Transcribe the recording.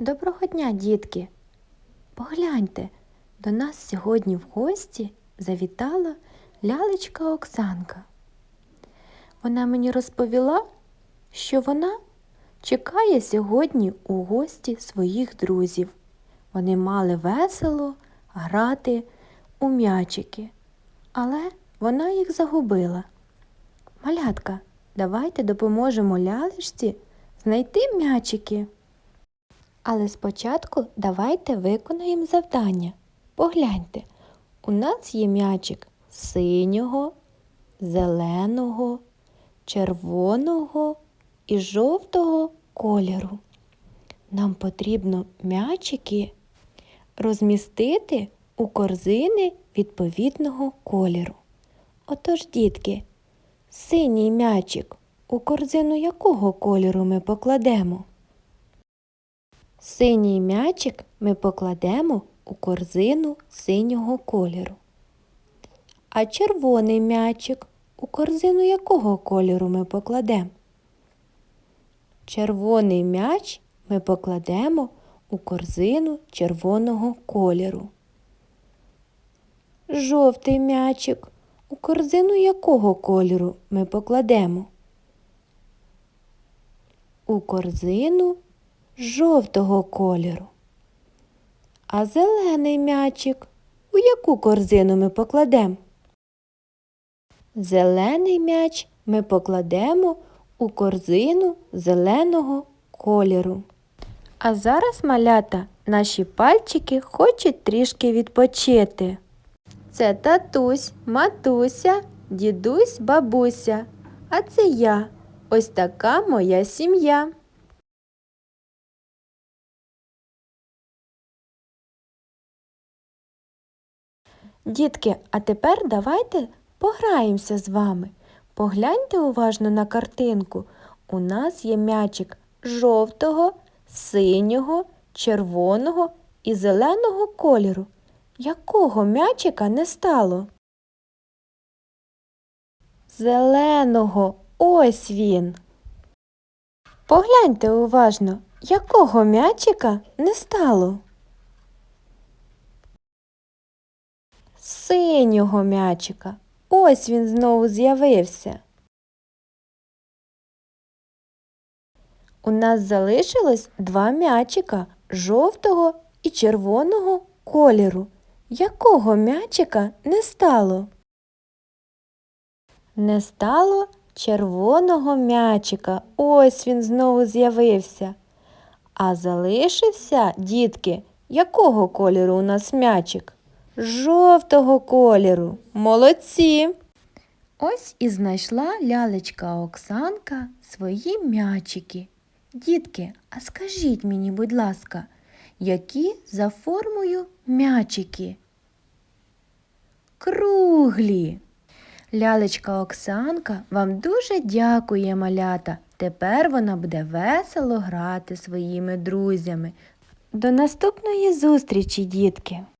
Доброго дня, дітки! Погляньте, до нас сьогодні в гості завітала лялечка Оксанка. Вона мені розповіла, що вона чекає сьогодні у гості своїх друзів. Вони мали весело грати у м'ячики, але вона їх загубила. Малятка, давайте допоможемо лялечці знайти м'ячики. Але спочатку давайте виконаємо завдання. Погляньте, у нас є м'ячик синього, зеленого, червоного і жовтого кольору. Нам потрібно м'ячики розмістити у корзини відповідного кольору. Отож, дітки, синій м'ячик у корзину якого кольору ми покладемо? Синій м'ячик ми покладемо у корзину синього кольору. А червоний м'ячик у корзину якого кольору ми покладемо? Червоний м'яч ми покладемо у корзину червоного кольору. Жовтий м'ячик у корзину якого кольору ми покладемо? У корзину жовтого кольору. А зелений м'ячик у яку корзину ми покладемо? Зелений м'яч ми покладемо у корзину зеленого кольору. А зараз, малята, наші пальчики хочуть трішки відпочити. Це татусь, матуся, дідусь, бабуся. А це я. Ось така моя сім'я. Дітки, а тепер давайте пограємося з вами. Погляньте уважно на картинку. У нас є м'ячик жовтого, синього, червоного і зеленого кольору. Якого м'ячика не стало? Зеленого. Ось він. Погляньте уважно, якого м'ячика не стало? Синього м'ячика. Ось він знову з'явився. У нас залишилось два м'ячика жовтого і червоного кольору. Якого м'ячика не стало? Не стало червоного м'ячика. Ось він знову з'явився. А залишився, дітки, якого кольору у нас м'ячик? Жовтого кольору. Молодці. Ось і знайшла лялечка Оксанка свої м'ячики. Дітки, а скажіть мені, будь ласка, які за формою м'ячики? Круглі. Лялечка Оксанка вам дуже дякує, малята. Тепер вона буде весело грати своїми друзями. До наступної зустрічі, дітки!